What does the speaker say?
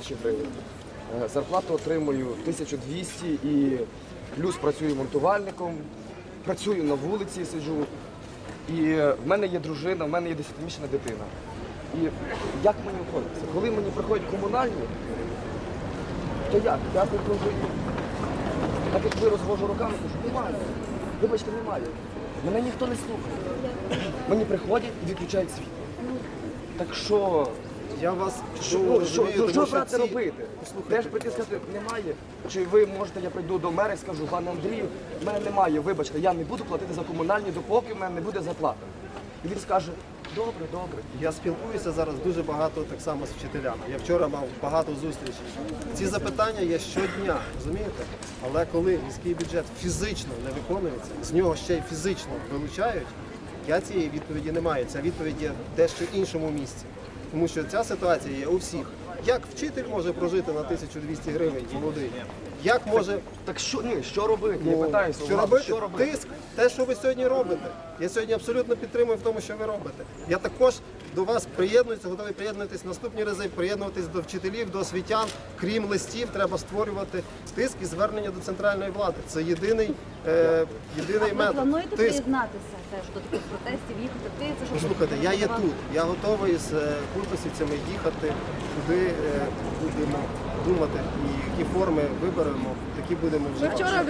Е, Зарплату отримую 1200 і плюс працюю монтувальником, працюю на вулиці, сиджу. І в мене є дружина, в мене є 10-місячна дитина. І як мені обходиться? Коли мені приходять комунальні, то як? Я приходжу і так як ви розвожу руками, кажу, немає. Вибачте, немає. Мене ніхто не слухає. Мені приходять і відключають світло. Так що Я вас що, чудово ну, що, розумію, ну, тому що брати ці- робити? Послухайте, Теж прийти сказати, немає. Чи ви можете, я прийду до мера і скажу, пане Андрію, в мене немає, вибачте, я не буду платити за комунальні, допоки в мене не буде зарплата. І він скаже, добре, добре. Я спілкуюся зараз дуже багато так само з вчителями. Я вчора мав багато зустрічей. Ці запитання є щодня, розумієте? Але коли міський бюджет фізично не виконується, з нього ще й фізично вилучають, я цієї відповіді не маю. Ця відповідь є в дещо іншому місці. Тому що ця ситуація є у всіх. Як вчитель може прожити на 1200 гривень молодий? Як може Так що, ні, що робити? я Ну, питаюся, що робити? що робити? Тиск, те, що ви сьогодні робите. Я сьогодні абсолютно підтримую в тому, що ви робите. Я також до вас приєднуюся, готовий приєднуватись наступні рази, приєднуватись до вчителів, до освітян. Крім листів, треба створювати тиск і звернення до центральної влади. Це єдиний, е, єдиний Ви метод. плануєте Тиск. приєднатися теж до таких протестів, їхати в Це Слухайте, я є тут. Я готовий з е, їхати туди, е, будемо думати, і які форми виберемо, такі будемо вчора